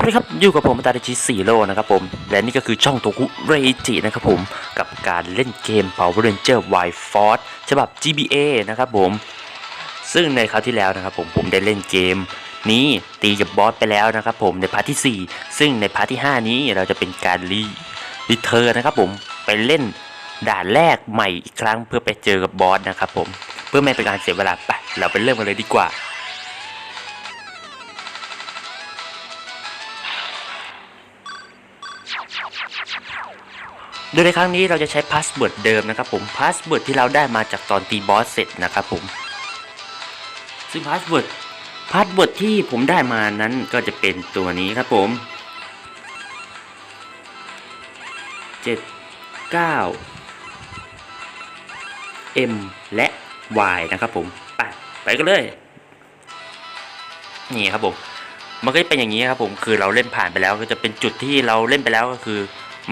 วัสดีครับอยู่กับผมตาดิจิสีโลนะครับผม และนี่ก็คือช่องโตกุเรจินะครับผม กับการเล่นเกม Power Ranger Y Force ฉบับ GBA นะครับผม ซึ่งในคราวที่แล้วนะครับผมผมได้เล่นเกม นี้ตีกับบอสไปแล้วนะครับผมในพาร์ทที่ 4 ซึ่งในพาร์ทที่ 5 นี้เราจะเป็นการรีรีเทิร์นนะครับผมไปเล่นด่านแรกใหม่อีกครั้งเพื่อไปเจอกับบอสนะครับผมเพื่อไม่เป็นการเสียเวลาไปเราไปเริ่มกันเลยดีกว่า โดยในครั้งนี้เราจะใช้พาสเวิร์ดเดิมนะครับผมพาสเวิร์ดที่เราได้มาจากตอนตีบอสเสร็จนะครับผม ซึ่งพาสเวิร์ดพาสเวิร์ดที่ผมได้มานั้นก็จะเป็นตัวนี้ครับผมเจ็ดเก้า M และ Y นะครับผมไปไปกันเลย นี่ครับผม มันก็จะเป็นอย่างนี้ครับผม คือเราเล่นผ่านไปแล้วก็จะเป็นจุดที่เราเล่นไปแล้วก็คือ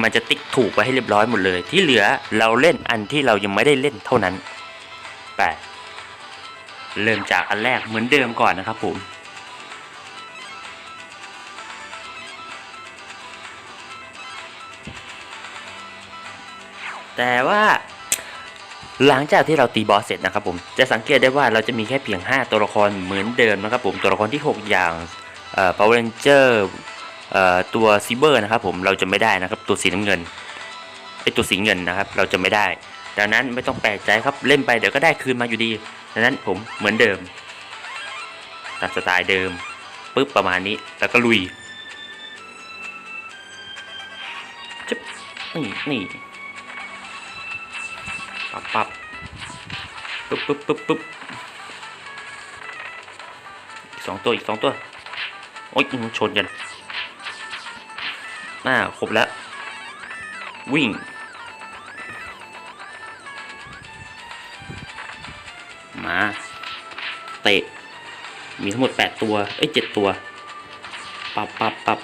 มันจะติ๊กถูกไปให้เรียบร้อยหมดเลย ที่เหลือเราเล่นอันที่เรายังไม่ได้เล่นเท่านั้นไปเริ่มจากอันแรกเหมือนเดิมก่อนนะครับผมแต่ว่าหลังจากที่เราตีบอสเสร็จนะครับผมจะสังเกตได้ว่าเราจะมีแค่เพียง 5 ตัวละครเหมือนเดิมนะครับผมตัวละครที่ 6 อย่างเอ่อ Power Ranger ตัวซิเบอร์นะครับผมเราจะไม่ได้นะครับ ตัวสีน้ำเงินไอตัวสีเงินนะครับ เราจะไม่ได้ ดังนั้นไม่ต้องแปลกใจครับเล่นไปเดี๋ยวก็ได้คืนมาอยู่ดีดังนั้นผมเหมือนเดิมตามสไตล์เดิมปึ๊บประมาณนี้แล้วก็ลุยจึ๊บนี่นี่ปับปับปึ๊บปึ๊บปึ๊บปึ๊บสองตัวอีกสองตัว โอ๊ยชนกัน น่าครบแล้ว วิ่ง มา เตะ มีทั้งหมด 8 ตัว เอ้ย 7 ตัว ปับปับปับ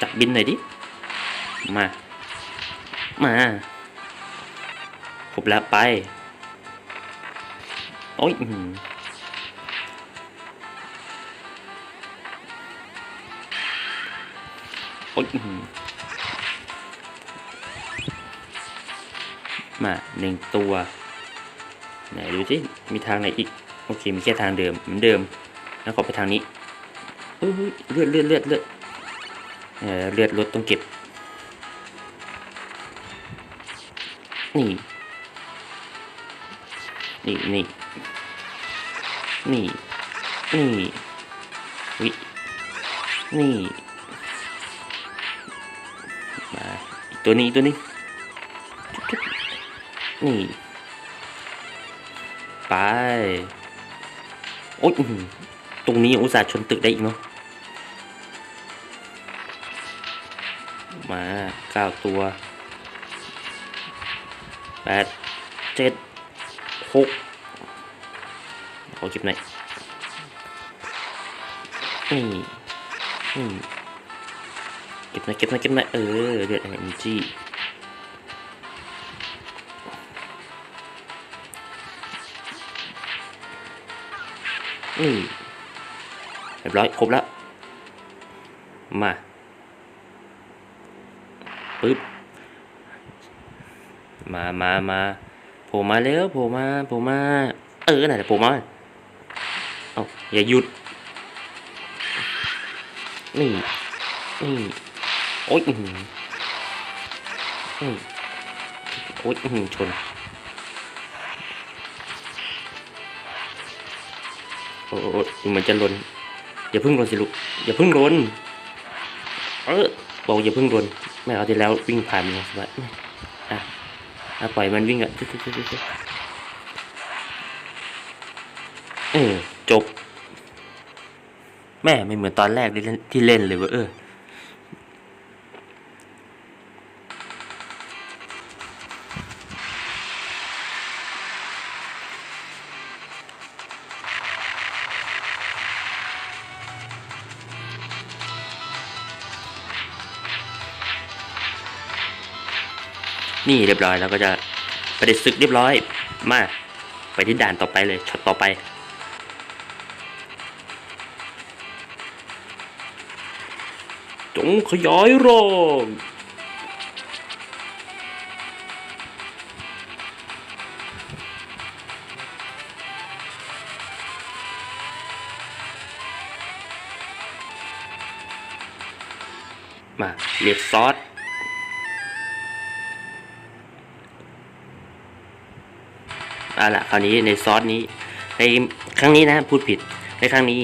จับบินหน่อยดิ มา มาครบแล้วไป โอ้ย อื้อหือโอ้ยมาหนึ่งตัว ไหนดูสิมีทางไหนอีก โอเค มีแค่ทางเดิมเหมือนเดิม แล้วขอไปทางนี้เฮ้ยเลือดเลือดเลือดเลือดเออเลือดลดต้องเก็บ นี่ นี่นี่นี่นี่นี่ ตัวนี้ตัวนี้นี่ ไป โอ๊ยตรงนี้อุตส่าห์ชนตึกได้อีกเนาะมาเก้าตัวแปดเจ็ดหกขอเก็บหน่อยนี่นี่ ก็บน่อยเก็บหน่อยเก็บน่อยเออเดือดเอนจีนี่เรียบร้อยครบแล้ว มาปึ๊บมามามาโผล่มาเร็วโผล่มาโผล่มา เออไหนโผล่มาเอาอย่าหยุด นี่ นี่ โอ๊ยอื้อหือนี่โอ๊ยอื้อหือชนโอ้โอ้เหมือนจะล่นอย่าพึ่งล่นสิลูกอย่าพึ่งล่นเออบอกอย่าพึ่งล่นไม่เอาที่แล้ววิ่งผ่านมันสบายอะอะปล่อยมันวิ่งอะเออจบ แม่ไม่เหมือนตอนแรกที่เล่นเลยว่าเออ นี่เรียบร้อยเราก็จะประดิษฐ์ศึกเรียบร้อย มาไปที่ด่านต่อไปเลยช็อตต่อไป จงขยายรองมาเรียบซอส เอาล่ะคราวนี้ในซอสนี้ในครั้งนี้นะพูดผิดในครั้งนี้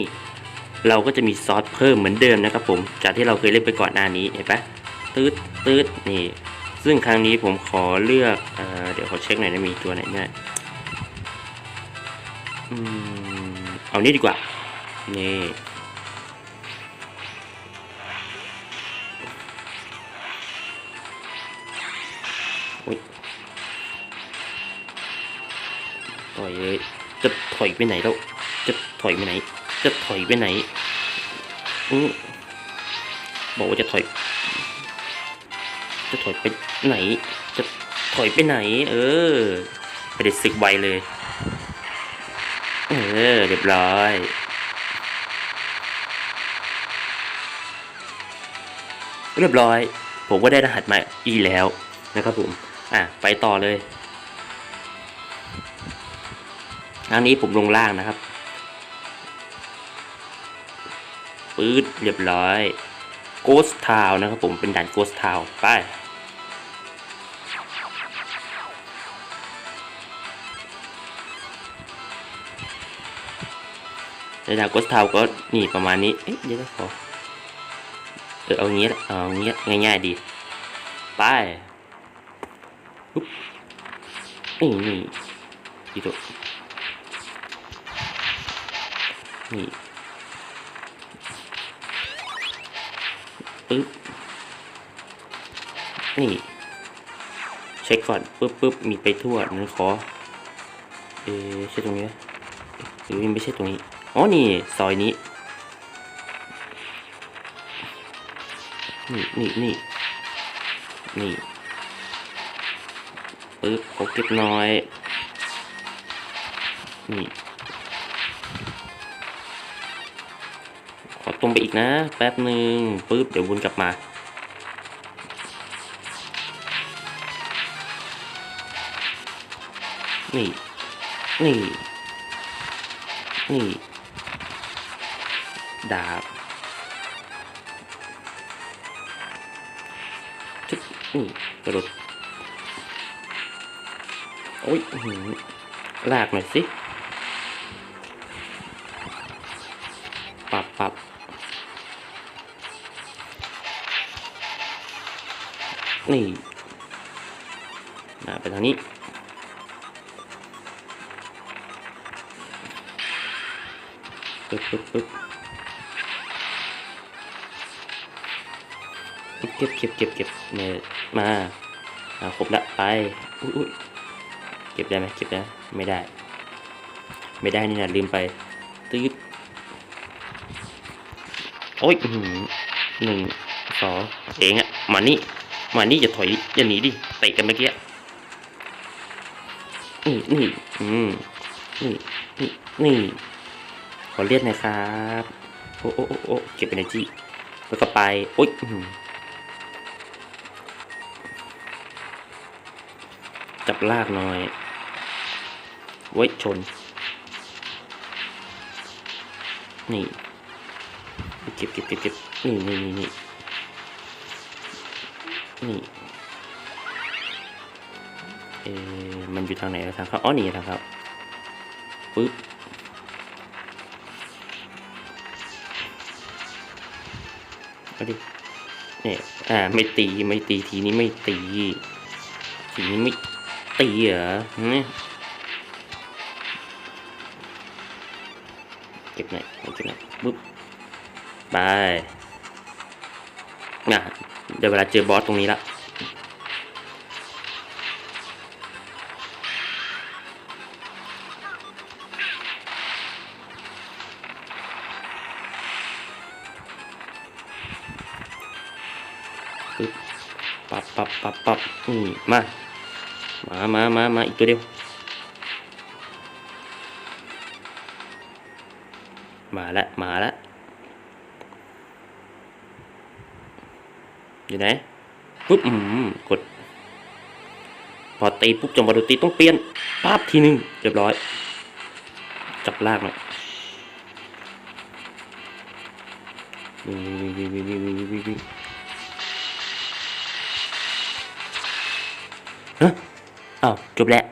เราก็จะมีซอสเพิ่มเหมือนเดิมนะครับผมจากที่เราเคยเล่นไปก่อนหน้านี้เห็นปะตืดตืดนี่ซึ่งครั้งนี้ผมขอเลือกเอเดี๋ยวขอเช็คหน่อยนะมีตัวไหนเนี่ยเอานี้ดีกว่านี่ ถอยเลย จะถอยไปไหนแล้ว จะถอยไปไหน จะถอยไปไหนอือบอกว่าจะถอย จะถอยไปไหน จะถอยไปไหน เออไปเด็ดศึกไวเลย เออเรียบร้อยเรียบร้อย ผมก็ได้รหัสมาอีแล้วนะครับผม อะ ไปต่อเลย รั้งนี้ผมลงล่างนะครับปื๊ดเรียบร้อยโกสทาวนะครับผมเป็นด่านโกสทาวไปในด่านโกสทาวก็นี่ประมาณนี้ เอ๊ะเดี๋ยวขอเออเอางี้ละเอางี้ง่ายๆดี ไปปุ๊บนี่นี่ดีตัว นี่ปึ๊บนี่ เช็คก่อนปึ๊บปึ๊บมีไปทั่วนั้นขอ เออใช่ตรงนี้ไหมหรือไม่ใช่ตรงนี้ อ๋อ นี่ซอยนี้ นี่นี่นี่นี่ปึ๊บเขอเก็บน้อย นี่ ไปอีกนะ แป๊บหนึ่งปึ๊บเดี๋ยววนกลับมา นี่ นี่ นี่ ดาบจุ๊บนี่กระโดดโอ้ยหือลากหน่อยสิ ปรับปรับ นี่นะไปทางนี้ปึ๊บปึ๊บปึ๊บเก็บเก็บเก็บเก็บเนี่ยมาอ่าครบละไปอุ้ยอุ้ยเก็บได้ไหมเก็บได้ไม่ได้ ไม่ได้นี่นะลืมไปตืดโอ้ยอื้อหือหนึ่งสองเองอะมานี่ มานี่อย่าถอยอย่าหนีดิเตะกันเมื่อกี้นี่นี่อืมนี่นี่นี่ขอเลียดหน่อยครับโอ้โอ้โอ้โอ้เก็บเป็นไอจีแล้วก็ไปโอ้ยจับลากหน่อยไว้ชน นี่ เก็บเก็บเก็บเก็บนี่นี่นี่ นี่เออมันอยู่ทางไหนทางเข้าอ๋อนี่ทางเข้าปึ๊บเอาดิเนี่ยอ่าไม่ตีไม่ตีทีนี้ไม่ตี ทีนี้ไม่ตีเหรอหืมเก็บหน่อยเก็บหน่อยปุ๊บไปน่ะ ดี๋ยวเวลาเจอบอสตรงนี้ละปึ๊บปับปับปับปับนี่มา มามามามาอีกตัวเดียว มาละ มาละ อยู่ไหนปุ๊บอืมกด พอตีปุ๊บจังหวะดนตีต้องเปลี่ยนปั๊บทีนึงเรียบร้อย จับลากหน่อยวิ่งวิ่งวิ่งวิ่งวิ่งวิ่งวิ่งวิ่งฮะอ้าวจบแล้ว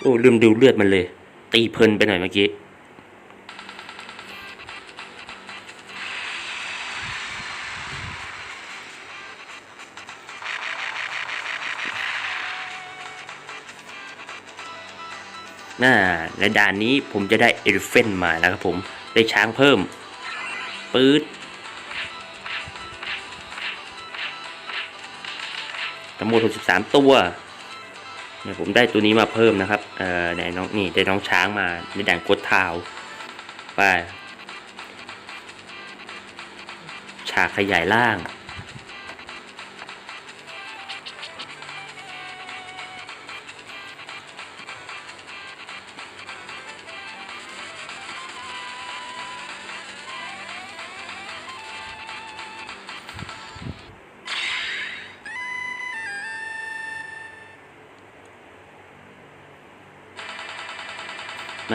โอ้ลืมดูเลือดมันเลย ตีเพลินไปหน่อยเมื่อกี้ น่าในด่านนี้ผมจะได้เอลิเฟนมาแล้วครับผม ได้ช้างเพิ่ม ปื๊ดทั้งหมด63 ตัวเนี่ยผมได้ตัวนี้มาเพิ่มนะครับ เอ่อไหนน้องนี่ได้น้องช้างมาในด่านกดเท้าไป ฉากขยายล่าง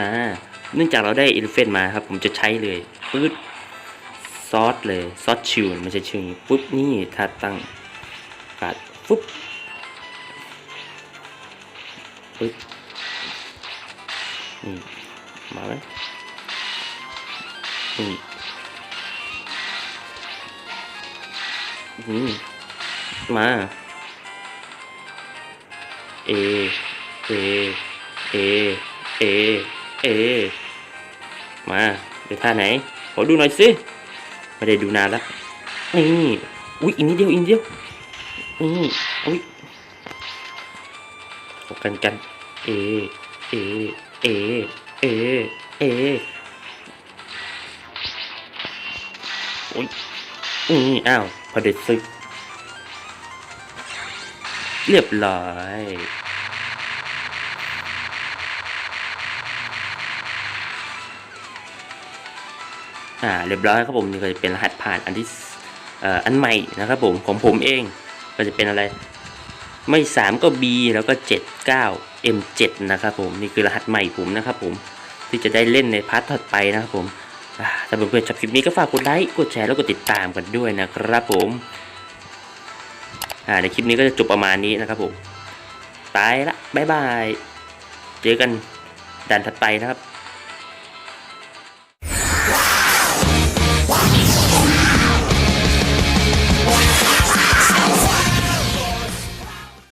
มาเนื่องจากเราได้อินเฟนมาครับ ผมจะใช้เลยปื๊ดซอสเลยซอสชิวไม่ใช่ชื่อนี้ปุ๊บนี่ถ้าตั้งกาดปุ๊บปึ๊บนี่มาไหมนี่อืมมาเอเอเอเอ เอ มาเดี๋ยวท่าไหน ขอดูหน่อยสิไม่ได้ดูนานแล้วนี่อุ้ยอีกนิดเดียวอีกนิดเดียวนี่อุ้ยขอกันกันเอเอเอเอเออุ้ยนี่อ้าวพอเด็ดซึก เรียบร้อย อ่าเรียบร้อยครับผมนี่ก็จะเป็นรหัสผ่านอันที่อ่ออันใหม่นะครับผมของผมเองก็จะเป็นอะไร ไม่ 3 ก็ B แล้วก็ 79 M7 นะครับผมนี่คือรหัสใหม่ผมนะครับผมที่จะได้เล่นในพาร์ทถัดไปนะครับผมถ้าเพื่อนๆชอบคลิปนี้ก็ฝากกดไลค์กดแชร์แล้วก็ติดตามกันด้วยนะครับผมอ่าในคลิปนี้ก็จะจบประมาณนี้นะครับผมไปละบ๊ายบาย เจอกันด่านถัดไปนะครับ